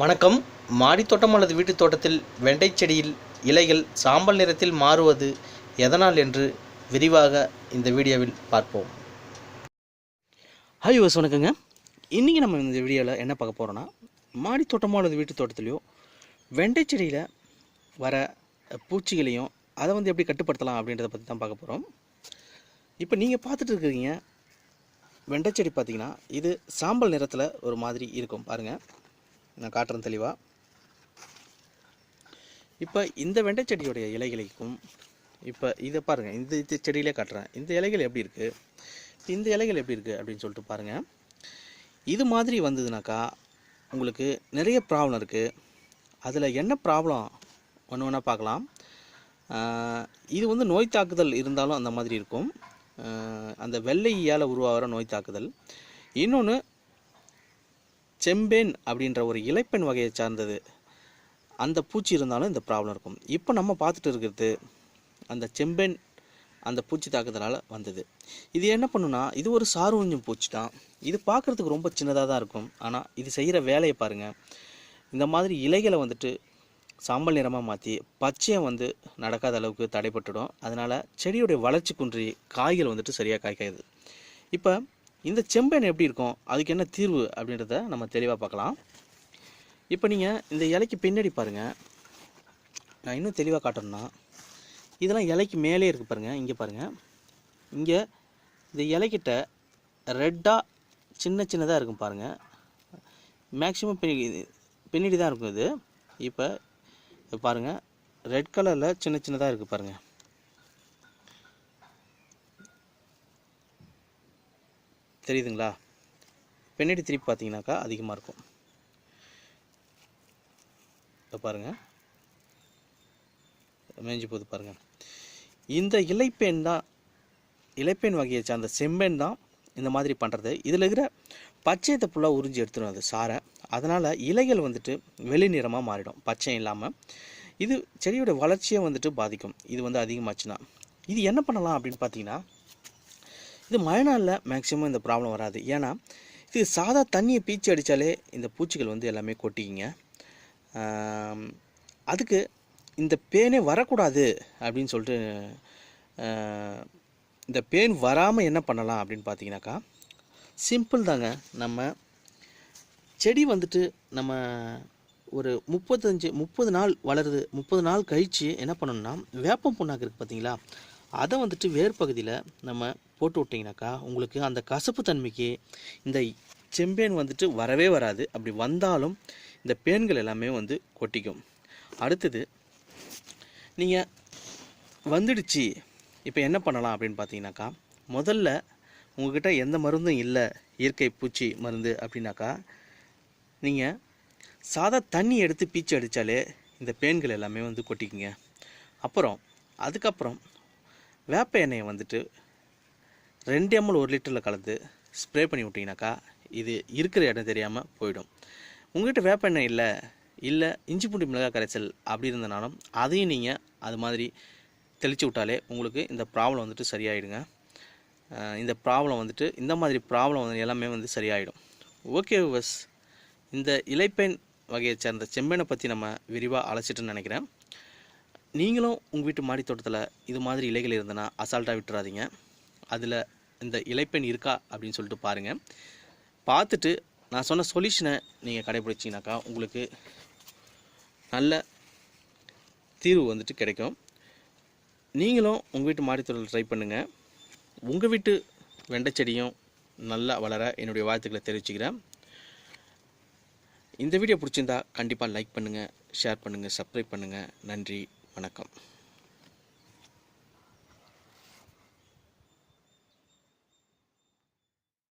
வணக்கம். மாடித் தோட்டம் அல்லது வீட்டுத் தோட்டத்தில் வெண்டை செடியில் இலைகள் சாம்பல் நிறத்தில் மாறுவது எதனால் என்று விரிவாக இந்த வீடியோவில் பார்ப்போம். ஹாய் யூஸ் வணக்கங்க. இன்றைக்கி நம்ம இந்த வீடியோவில் என்ன பார்க்க போகிறோன்னா மாடித் தோட்டமோ அல்லது வீட்டுத் தோட்டத்துலேயோ வெண்டை செடியில் வர பூச்சிகளையும் அதை வந்து எப்படி கட்டுப்படுத்தலாம் அப்படின்றத பற்றி தான் பார்க்க போகிறோம் இப்போ நீங்கள் பார்த்துட்டு இருக்கிறீங்க வெண்டை செடி பார்த்தீங்கன்னா இது சாம்பல் நிறத்தில் ஒரு மாதிரி இருக்கும். பாருங்கள் நான் காட்டுறேன் தெளிவாக இப்போ இந்த வெண்டை செடியுடைய இலைகளுக்கும் இப்போ இதை பாருங்கள் இந்த இது செடியிலே காட்டுறேன். இந்த இலைகள் எப்படி இருக்குது இந்த இலைகள் எப்படி இருக்குது அப்படின்னு சொல்லிட்டு பாருங்கள் இது மாதிரி வந்ததுனாக்கா உங்களுக்கு நிறைய ப்ராப்ளம் இருக்குது அதில் என்ன ப்ராப்ளம் ஒன்று ஒன்றா பார்க்கலாம். இது வந்து நோய் தாக்குதல் இருந்தாலும் அந்த மாதிரி இருக்கும். அந்த வெள்ளையால் உருவாகிற நோய் தாக்குதல். இன்னொன்று செம்பேன் அப்படின்ற ஒரு இலைப்பெண் வகையை சார்ந்தது. அந்த பூச்சி இருந்தாலும் இந்த ப்ராப்ளம் இருக்கும். இப்போ நம்ம பார்த்துட்டு இருக்கிறது அந்த செம்பேன் அந்த பூச்சி தாக்குதலால் வந்தது. இது என்ன பண்ணுன்னா இது ஒரு சார்வஞ்சம் பூச்சி தான். இது பார்க்குறதுக்கு ரொம்ப சின்னதாக தான் இருக்கும். ஆனால் இது செய்கிற வேலையை பாருங்கள் இந்த மாதிரி இலைகளை வந்துட்டு சாம்பல் நிறமாக மாற்றி பச்சையை வந்து நடக்காத அளவுக்கு தடைப்பட்டுடும். அதனால் செடியுடைய வளர்ச்சி குன்றி காய்கள் வந்துட்டு சரியாக காய்க்காது. இப்போ இந்த செம்பேன் எப்படி இருக்கும்? அதுக்கு என்ன தீர்வு அப்படின்றத நம்ம தெளிவாக பார்க்கலாம். இப்போ நீங்கள் இந்த இலைக்கு பின்னாடி பாருங்கள் நான் இன்னும் தெளிவாக காட்டணும்னா இதெல்லாம் இலைக்கு மேலே இருக்குது பாருங்கள் இங்கே பாருங்கள் இங்கே இந்த இலைக்கிட்ட ரெட்டாக சின்ன சின்னதாக இருக்கும் பாருங்கள் மேக்ஸிமம் பின்னாடி பின்னாடி தான் இருக்கும் இது. இப்போ பாருங்கள் ரெட் கலரில் சின்ன சின்னதாக இருக்குது பாருங்கள் தெரியுதுங்களா? பின்னாடி திருப்பி பார்த்தீங்கன்னாக்கா அதிகமாக இருக்கும். இப்போ பாருங்கள் மேய்ஞ்சி போகுது பாருங்கள் இந்த இலைப்பேன் தான் இலைப்பேன் வகையை சார்ந்த செம்பேன் தான் இந்த மாதிரி பண்ணுறது இதில் இருக்கிற பச்சையத்தை ஃபுல்லாக உறிஞ்சி எடுத்துடும் அது சாரை அதனால் இலைகள் வந்துட்டு வெளி நிறமாக மாறிடும் பச்சை இல்லாமல் இது செடியோட வளர்ச்சியை வந்துட்டு பாதிக்கும். இது வந்து அதிகமாச்சுன்னா. இது என்ன பண்ணலாம் அப்படின்னு பார்த்தீங்கன்னா இது மழை நாளில் மேக்ஸிமம் இந்த ப்ராப்ளம் வராது. ஏன்னா இது சாதா தண்ணியை பீச்சி அடித்தாலே இந்த பூச்சிகள் வந்து எல்லாமே கொட்டிக்கிங்க. அதுக்கு இந்த பேனே வரக்கூடாது அப்படின்னு சொல்லிட்டு இந்த பேன் வராமல் என்ன பண்ணலாம் அப்படின்னு பார்த்தீங்கன்னாக்கா சிம்பிள் தாங்க. நம்ம செடி வந்துட்டு நம்ம ஒரு முப்பத்தஞ்சு முப்பது நாள் வளருது முப்பது நாள் கழித்து என்ன பண்ணணும்னா வேப்பம் புண்ணாக்கு இருக்குது பார்த்தீங்களா அதை வந்துட்டு வேர் பகுதியில் நம்ம போட்டு விட்டிங்கனாக்கா உங்களுக்கு அந்த கசப்பு தன்மைக்கு இந்த செம்பேன் வந்துட்டு வரவே வராது. அப்படி வந்தாலும் இந்த பேன்கள் எல்லாமே வந்து கொட்டிக்கும். அடுத்தது நீங்கள் வந்துடுச்சு. இப்போ என்ன பண்ணலாம் அப்படின்னு பார்த்தீங்கன்னாக்கா முதல்ல உங்கள்கிட்ட எந்த மருந்தும் இல்லை இயற்கை பூச்சி மருந்து அப்படின்னாக்கா நீங்கள் சாதா தண்ணி எடுத்து பீச்சு அடித்தாலே இந்த பேன்கள் எல்லாமே வந்து கொட்டிக்குங்க. அப்புறம் அதுக்கப்புறம் வேப்ப எண்ணெயை வந்துட்டு ரெண்டு எம்எல் ஒரு லிட்டரில் கலந்து ஸ்ப்ரே பண்ணி விட்டிங்கனாக்கா இது இருக்கிற இடம் தெரியாமல் போயிடும். உங்கள்கிட்ட வேப்ப எண்ணெய் இல்லை இல்லை இஞ்சி பூண்டி மிளகாய் கரைச்சல் அப்படி இருந்தனாலும் அதையும் நீங்கள் அது மாதிரி தெளித்து விட்டாலே உங்களுக்கு இந்த ப்ராப்ளம் வந்துட்டு சரியாயிடுங்க. இந்த ப்ராப்ளம் வந்துட்டு இந்த மாதிரி ப்ராப்ளம் வந்து எல்லாமே வந்து சரியாயிடும். ஓகே விவஸ் இந்த இலைப்பெண் வகையை சேர்ந்த செம்பெண்ணை பற்றி நம்ம விரிவாக அழைச்சிட்டுன்னு நினைக்கிறேன். நீங்களும் உங்கள் வீட்டு மாடி தோட்டத்தில் இது மாதிரி இலைகள் இருந்தனா அசால்ட்டாக விட்டுறாதீங்க. அதில் இந்த இலைப்பெண் இருக்கா அப்படின்னு சொல்லிட்டு பாருங்கள் பார்த்துட்டு நான் சொன்ன சொல்யூஷனை நீங்கள் கடைபிடிச்சிங்கனாக்கா உங்களுக்கு நல்ல தீர்வு வந்துட்டு கிடைக்கும். நீங்களும் உங்கள் வீட்டு மாடி தோட்டத்தில் ட்ரை பண்ணுங்கள் உங்கள் வீட்டு வெண்டை செடியும் நல்லா வளர என்னுடைய வாழ்த்துக்களை தெரிவிச்சுக்கிறேன். இந்த வீடியோ பிடிச்சிருந்தா கண்டிப்பாக லைக் பண்ணுங்கள் ஷேர் பண்ணுங்கள் சப்ஸ்கிரைப் பண்ணுங்கள் நன்றி. வணக்கம்.